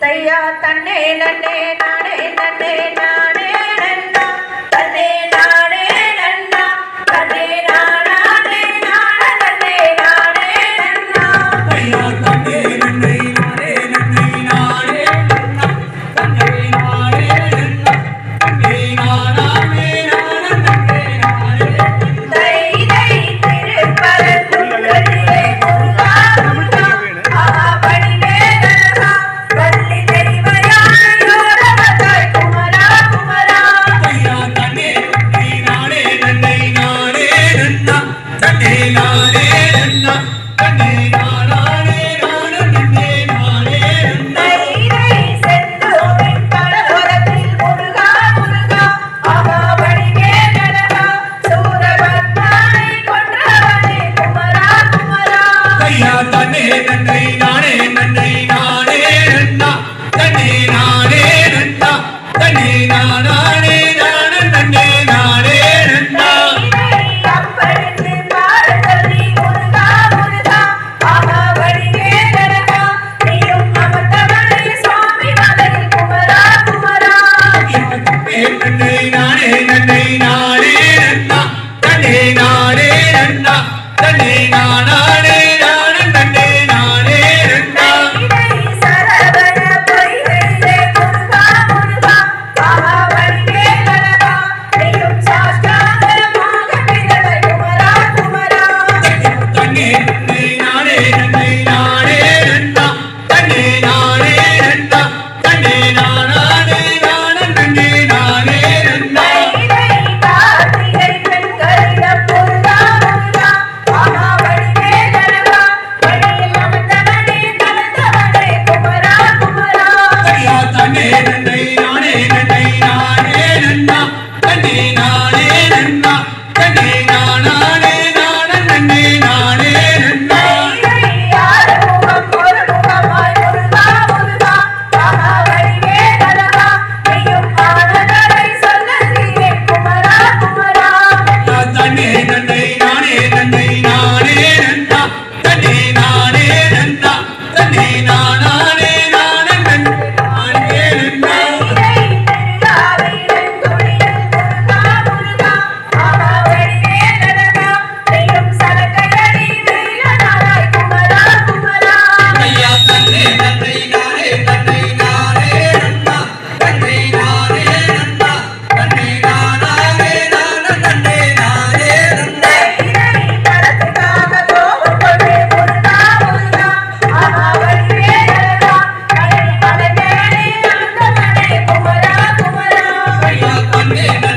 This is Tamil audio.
தையா தன்னே நன்னே நானே நன்னே நானே. Yeah.